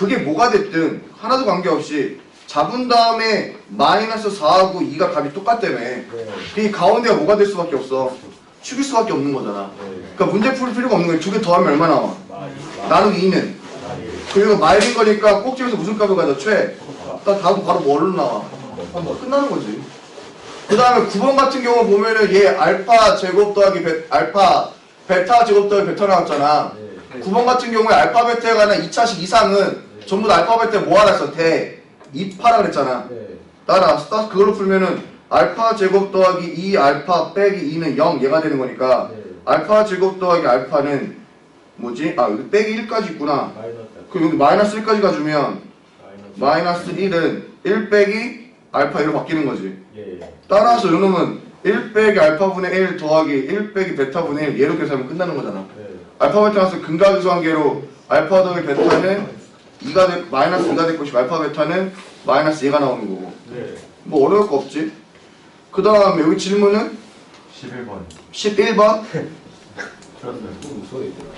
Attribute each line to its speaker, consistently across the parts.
Speaker 1: 그게 뭐가 됐든 하나도 관계없이 잡은 다음에 마이너스 4하고 2가 값이 똑같다며.
Speaker 2: 네.
Speaker 1: 그 가운데가 뭐가 될 수밖에 없어? 축일 수밖에 없는 거잖아. 그러니까 문제 풀 필요가 없는 거야. 두 개 더하면 얼마 나와? 나누기 2는. 그리고 말린 거니까 꼭집에서 무슨 값을 가져? 최. 나 다음 바로 뭐로 나와? 아, 뭐 끝나는 거지. 그 다음에 9번 같은 경우 보면은 얘 알파 제곱 더하기 베, 알파 베타 제곱 더하기 베타 나왔잖아.
Speaker 2: 네.
Speaker 1: 9번 같은 경우에 알파 베타에 관한 2차식 이상은 전부 다 알파 베타에 뭐 하라 했어? 대 2파라 그랬잖아
Speaker 2: 네.
Speaker 1: 따라서 따- 그걸로 풀면은 알파 제곱 더하기 2 알파 빼기 2는 0 얘가 되는 거니까
Speaker 2: 네.
Speaker 1: 알파 제곱 더하기 알파는 뭐지? 아 여기 빼기 1까지 있구나. 그럼 여기 마이너스 1까지 가주면
Speaker 2: 마이너스.
Speaker 1: 마이너스 1은 1 빼기 알파 1로 바뀌는 거지
Speaker 2: 예.
Speaker 1: 따라서 이놈은 1 빼기 알파분의 1 더하기 1 빼기 베타분의 1 얘로 계산하면 끝나는 거잖아
Speaker 2: 네.
Speaker 1: 알파 베타 나서 근각에서 관계로 알파 더하기 베타는 2가 될 마이너스 2가 될 것이고 알파 베타는 마이너스 2가 나오는 거고.
Speaker 2: 네.
Speaker 1: 뭐 어려울 거 없지? 그 다음에 여기 질문은?
Speaker 3: 11번.
Speaker 1: 11번?
Speaker 2: 그렇습니다. 또 웃어 있더라.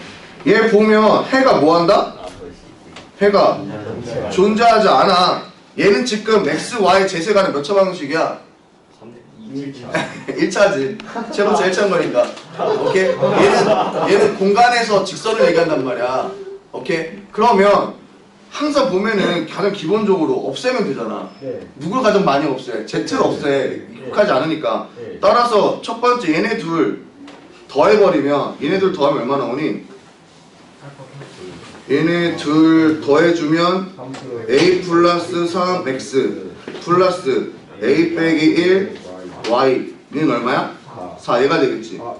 Speaker 1: 얘 보면 해가 뭐 한다? 해가 존재하지 않아. 얘는 지금 x, y 제세가는 몇 차 방식이야? 1차지. 최고차 1차인 거니까. 오케이? 얘는 얘는 공간에서 직선을 얘기한단 말이야. 오케이? 그러면 항상 보면은 가장 기본적으로 없애면 되잖아
Speaker 2: 네.
Speaker 1: 누굴 가장 많이 없애? Z를 없애 익숙하지 않으니까
Speaker 2: 네.
Speaker 1: 따라서 첫 번째 얘네 둘 더해버리면 얘네 둘 더하면 얼마 나오니? 얘네 둘 더해주면 a 플러스 3x 플러스 a 빼기 1 y는 얼마야? 4 얘가 되겠지
Speaker 2: 아,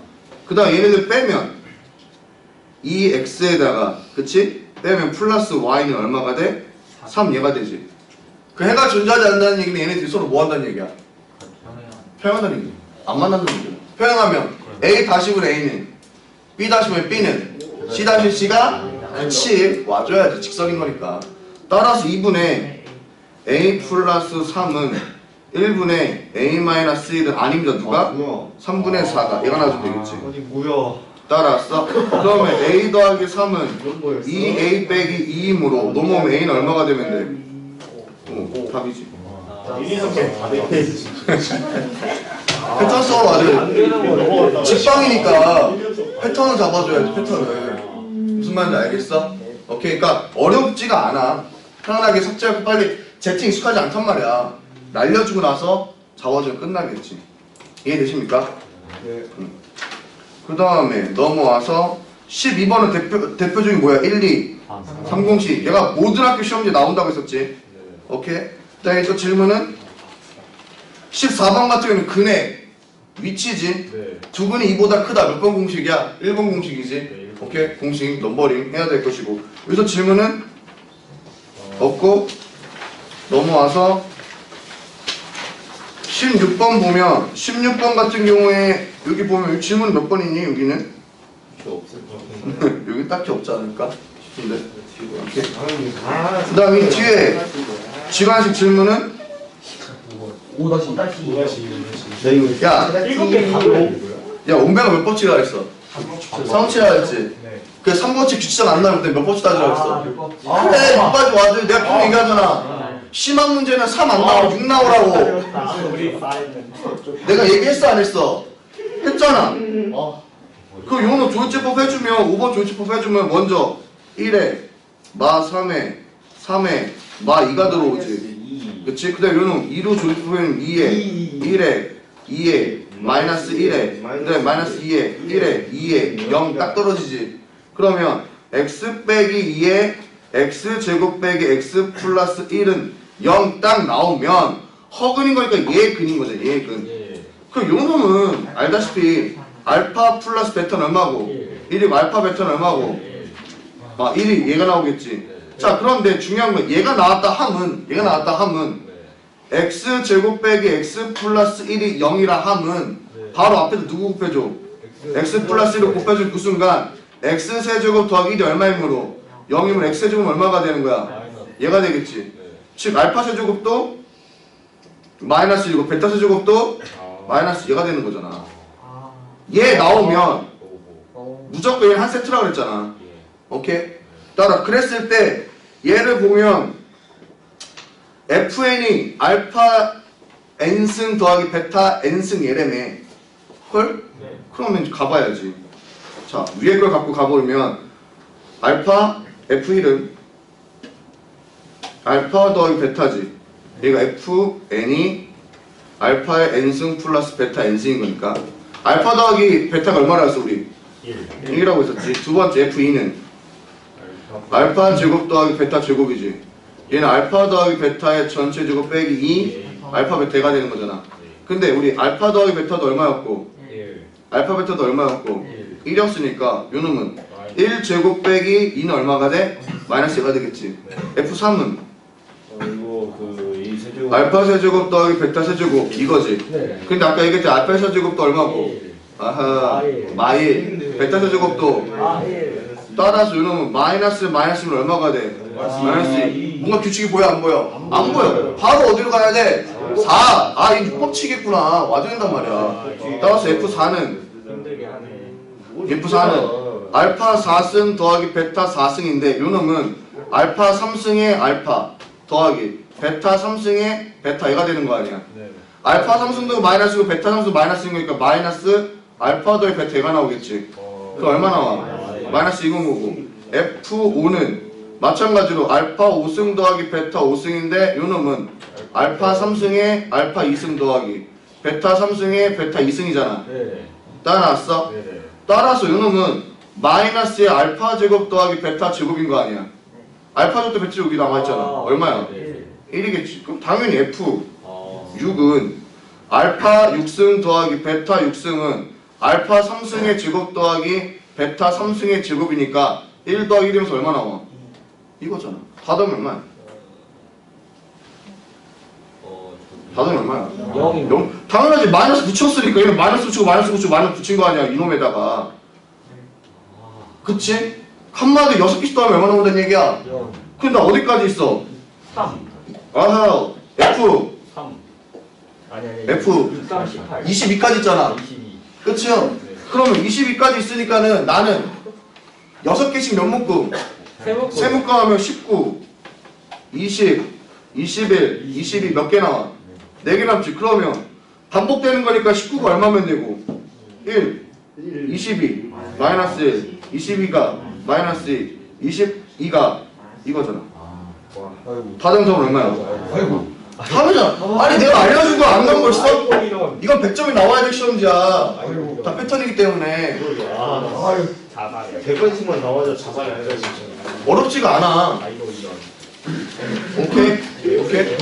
Speaker 1: 그 다음 얘네들 빼면 2x에다가 그치? 빼면 플러스 y는 얼마가 돼? 3 얘가 되지. 그 해가 존재하지 않는다는 얘기는 얘네들이 서로 뭐 한다는 얘기야? 평행한다는 얘기. 안 만난다는 얘기 평행하면 a 다시분 a는 b 다시분 b는 c 다시 c가 그치 와줘야지. 직선인 거니까. 따라서 2분의 a 플러스 3은 1분의 a 마이너스 1은 아닙니다. 누가?
Speaker 2: 뭐야?
Speaker 1: 3분의 4가. 얘가 나와주면 되겠지.
Speaker 3: 어디 뭐야
Speaker 1: 따라왔어? 그러면 a 더하기 3은
Speaker 2: 이건 뭐였어?
Speaker 1: 2a 빼기 2이므로 넘어오면 a는 얼마가 되면 돼? 어, 답이지 패턴 써로 아주 직방이니까 패턴을 잡아줘야지 패턴을 무슨 말인지 알겠어? 오케이 그러니까 어렵지가 않아 편안하게 삭제하고 빨리 제팅 익숙하지 않단 말이야 날려주고 나서 잡아주면 끝나겠지 이해되십니까?
Speaker 2: 네.
Speaker 1: 그 다음에 넘어와서 12번은 대표, 대표적인 뭐야? 1, 2, 3공식 얘가 모든 학교 시험지에 나온다고 했었지. 오케이. 그 다음에 또 질문은 14번 같은 경우는 근의 위치지.
Speaker 2: 네.
Speaker 1: 두 분이 이보다 크다. 몇 번 공식이야? 1번 공식이지.
Speaker 2: 네.
Speaker 1: 오케이. 공식 넘버링 해야 될 것이고. 여기서 질문은 없고 넘어와서 16번 보면 16번 같은 경우에 여기 보면 질문 몇 번이니 여기는? 여기 딱히 없지 않을까 싶은데. 오케이
Speaker 2: 아,
Speaker 1: 그 다음에 이 뒤에 질문은?
Speaker 2: 5다시 5다시
Speaker 3: 네 이거
Speaker 1: 야,
Speaker 2: 일곱 개 답을
Speaker 1: 야 온배가 몇 번치라 했어? 3번치라 했지.
Speaker 2: 네.
Speaker 1: 그 3번치 규칙상 안 나올 때몇 번치 따지라 했어?
Speaker 2: 아,
Speaker 1: 그래 6까지 와줘 내가 계속 얘기하잖아 심한 문제는 3 안 나오고 6 나오라고. 내가 얘기했어 안 했어? 했잖아. 그 요노 조이제법 해주면 5번 조이제법 해주면 먼저 1에 마 3에 3에 마 2가 들어오지. 그치? 그 다음에 요노 2로 조이제법 해주면 2에 1에 2에 마이너스 1에 그 다음에 마이너스 2에 1에 2에 0 딱 떨어지지. 그러면 x 빼기 2에 x 제곱 빼기 x 플러스 1은 0 딱 나오면 허근인 거니까 얘 근인 거죠 얘 근.
Speaker 2: 예.
Speaker 1: 그 요놈은 알다시피 알파 플러스 베타는 얼마고
Speaker 2: 예.
Speaker 1: 1이 알파 베타는 얼마고 아 1이 얘가 나오겠지 자 그런데 중요한 건 얘가 나왔다 함은 얘가 나왔다 함은
Speaker 2: 네.
Speaker 1: x 제곱 빼기 x 플러스 1이 0이라 함은
Speaker 2: 네.
Speaker 1: 바로 앞에서 누구 곱해줘 x 플러스 1을 곱해준 그 순간 x 세제곱 더하기 1이 얼마이므로 0이면 x 세제곱은 얼마가 되는 거야. 얘가 되겠지
Speaker 2: 네.
Speaker 1: 즉 알파 세제곱도 마이너스 1이고 베타 세제곱도
Speaker 2: 아.
Speaker 1: 마이너스 얘가 되는 거잖아 얘 나오면. 무조건 얘한 세트라 그랬잖아
Speaker 2: 예.
Speaker 1: 오케이? 따라 그랬을 때 얘를 보면 fn이 알파 n승 더하기 베타 n승 얘래매 헐?
Speaker 4: 네.
Speaker 1: 그러면 가봐야지 자 위에 걸 갖고 가보면 알파 f1은 알파 더하기 베타지. 얘가 fn이 알파의 n승 플러스 베타 n승인 거니까. 알파 더하기 베타가 얼마나 했어 우리?
Speaker 4: 1.
Speaker 1: 1이라고 했었지. 두 번째 f2는? 알파. 제곱 더하기 베타 제곱이지. 얘는 알파 더하기 베타의 전체 제곱 빼기 2 알파 베타가 되는 거잖아. 근데 우리 알파 더하기 베타도 얼마였고?
Speaker 4: 1.
Speaker 1: 알파 베타도 얼마였고?
Speaker 4: 1.
Speaker 1: 1이었으니까 요놈은 1 제곱 빼기 2는 얼마가 돼? 마이너스 2가 되겠지. F3은
Speaker 2: 어, 이거 그이 세제곱.
Speaker 1: 알파 세제곱 더하기 베타 세제곱 이거지
Speaker 4: 네.
Speaker 1: 근데 아까 얘기했지 알파 세제곱도 얼마고
Speaker 4: 1.
Speaker 1: 아하
Speaker 4: 마일.
Speaker 1: 마일 베타 세제곱도
Speaker 4: 아, 1.
Speaker 1: 따라서 요놈은 마이너스 마이너스면 얼마가 돼? 마이너스 2 뭔가 규칙이 보여 안 보여? 안 보여 바로 어디로 가야 돼? 4 아, 이 육법치겠구나 와줘야 된단 말이야 따라서 F4는
Speaker 4: 힘들게 하네.
Speaker 1: F4는 알파 4승 더하기 베타 4승인데 요 놈은 알파 3승의 알파 더하기 베타 3승의 베타 얘가 되는 거 아니야
Speaker 4: 네.
Speaker 1: 알파 3승도 마이너스고 베타 3승도 마이너스인 거니까 마이너스 알파 더하기 베타 얘가 나오겠지
Speaker 4: 어.
Speaker 1: 그 얼마 나와? 마이너스 이건 거고 F5는 마찬가지로 알파 5승 더하기 베타 5승인데 요놈은 알파 3승의 알파 2승 더하기 베타 3승의 베타 2승이잖아
Speaker 4: 네.
Speaker 1: 따라왔어?
Speaker 4: 네. 네.
Speaker 1: 따라서 요놈은 마이너스의 알파 제곱 더하기 베타 제곱인 거 아니야 알파 제곱 더 베타 제곱이 나와있잖아 얼마야?
Speaker 4: 네.
Speaker 1: 1이겠지 그럼 당연히 F
Speaker 4: 어.
Speaker 1: 6은 알파 6승 더하기 베타 6승은 알파 3승의 제곱 더하기 베타 3승의 제곱이니까 1 더하기 1이면서 얼마 나와? 이거잖아. 다 더하면 얼마야?
Speaker 4: 어.
Speaker 1: 다 더하면 얼마야?
Speaker 4: 영이
Speaker 1: 영? 당연하지. 마이너스 붙였으니까 얘는 마이너스 붙이고 마이너스 붙이고 마이너스 붙인 거 아니야. 이놈에다가. 그치? 한마디 6개씩 더하면 얼마 나온다는 얘기야?
Speaker 4: 0.
Speaker 1: 근데 나 어디까지 있어?
Speaker 4: 3.
Speaker 1: 아하 F
Speaker 4: 3. 아니 아니.
Speaker 1: F
Speaker 4: 6, 3, 18.
Speaker 1: 22까지 있잖아.
Speaker 4: 22.
Speaker 1: 그치요? 그러면 22까지 있으니까는 나는 6개씩 몇 묶음?
Speaker 4: 세목금.
Speaker 1: 세 묶음 하면 19, 20, 21, 22 몇 개 나와? 4개 남지. 그러면 반복되는 거니까 19가 얼마면 되고? 1, 22, 마이너스 1, 22가 마이너스 2, 22가 이거잖아. 다정점은 얼마야?
Speaker 2: 아이고.
Speaker 1: 다르잖아. 아니 내가 알려준 거안 나온 걸 써? 이건 100점이 나와야 될 시험지야.
Speaker 2: 아이고.
Speaker 1: 다 패턴이기 때문에
Speaker 4: 아.
Speaker 2: 아유.
Speaker 4: 자살이야.
Speaker 2: 100번씩만 나와도 자살이 아니라 진짜.
Speaker 1: 어렵지가 않아.
Speaker 4: 아이고 이런.
Speaker 1: 오케이? 오케이?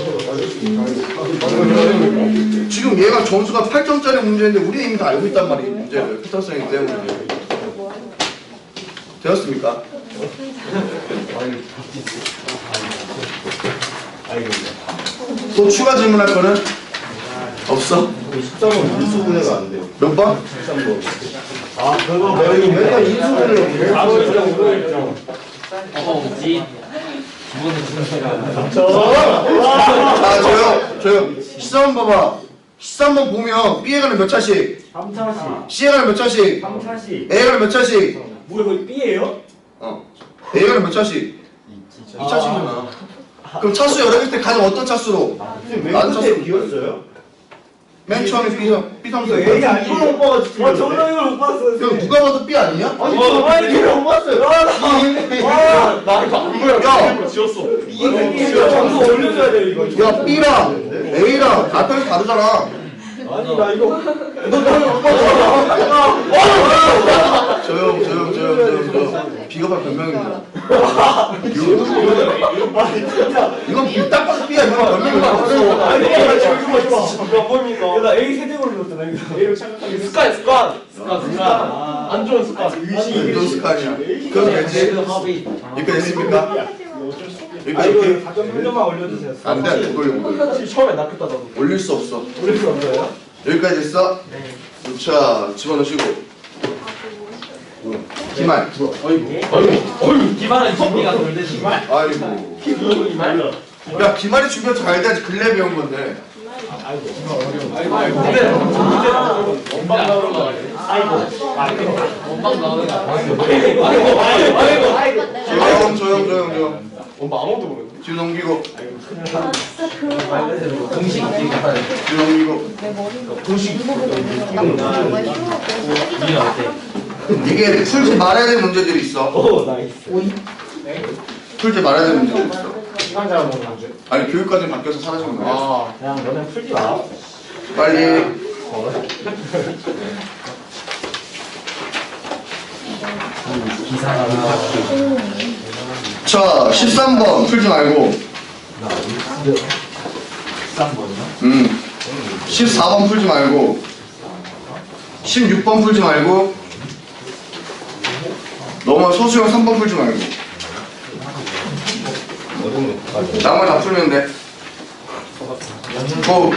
Speaker 1: 지금 얘가 점수가 8점짜리 문제인데 우리 이미 다 알고 있단 말이에요 문제를 패턴성이기 때문에 되었습니까? 또 추가 질문할 거는? 없어?
Speaker 2: 13번 인수분해가 안 돼요.
Speaker 1: 몇 번?
Speaker 2: 13번. 아, 그거 매우 맨날 인수분해를
Speaker 4: 오고 있죠.
Speaker 1: 자 조용 조용 시험 봐봐 시험 한번 보면 B에 가는 몇 차씩
Speaker 4: 3차시.
Speaker 1: C에 가는 몇 차씩
Speaker 4: 3차시.
Speaker 1: A에 가는 몇 차씩
Speaker 4: 뭐야 이거 B예요?
Speaker 1: 어 가는 몇 차씩 2차씩이잖아 그럼 차수 여러 개일 때 가장 어떤 차수로?
Speaker 2: 맨
Speaker 1: 나는
Speaker 2: 끝에
Speaker 1: 찼어.
Speaker 2: 비었어요?
Speaker 1: 맨 처음에 B, B 삼수
Speaker 2: A 아니에요? 오빠가
Speaker 4: 와 정말 이걸 못 봤어.
Speaker 1: 이거 누가 봐도 B 아니냐?
Speaker 2: 아니, 저 이렇게 못 봤어요.
Speaker 4: 와, 나 이거 안 보여.
Speaker 1: 야,
Speaker 4: 지웠어. 이거 점수 올려줘야 돼 이거.
Speaker 1: 야 B랑 A랑 앞에서 다르잖아
Speaker 4: 아니 나 이거.
Speaker 1: 조용 조용 조용 조용 비겁한 변명입니다 이건 B 딱 봐도 B야 이건 변명이가 없어
Speaker 4: 아니 이거 이거 이거 몇 번입니까? 나 A 세대로 눌렀잖아 이거. A로 착각하게. 습관 습관. 습관 습관. 안 좋은 습관.
Speaker 1: 이도 스카이야 그럼 되지? 여기까지 됐습니까?
Speaker 4: 아
Speaker 1: 여기까지
Speaker 4: 이거
Speaker 1: 오케이?
Speaker 4: 4점 한 점만 올려주세요.
Speaker 1: 안돼 못
Speaker 4: 사실 처음에 낙했다 나도.
Speaker 1: 올릴 수 없어
Speaker 4: 올릴 수 없어요?
Speaker 1: 여기까지 됐어?
Speaker 4: 네.
Speaker 1: 자 집어넣으시고 기말
Speaker 5: 기반은 준비가 덜 되지.
Speaker 1: 아이고 야 기말이 준비가 잘 돼야지 근래 배운 건데
Speaker 5: 근데 원방 나오는 거 아니야? 원방 나오는 거 아니야?
Speaker 1: 조용 조용 조용 조용
Speaker 4: 엄마 아무도 모르는데.
Speaker 1: 뒤로 넘기고
Speaker 6: 아
Speaker 5: 공식
Speaker 1: 뒤로 넘기고
Speaker 6: 공식
Speaker 5: 이게 어때?
Speaker 1: 이게 풀지 말아야 될 문제들이 있어.
Speaker 4: 오 나이스.
Speaker 1: 풀지 말아야 될 문제들이 있어.
Speaker 4: 시간 잘 먹는 문제.
Speaker 1: 아니 교육까지 바뀌어서 사라지는 거야
Speaker 4: 아.
Speaker 2: 그냥 너네 풀지 마.
Speaker 1: 빨리.
Speaker 5: 기사가
Speaker 1: 자 13번 풀지 말고.
Speaker 5: 13번이요?
Speaker 1: 음. 14번 풀지 말고. 16번 풀지 말고 넘어 소수형 3번 풀지 말고 나머지 다 풀면 돼 고!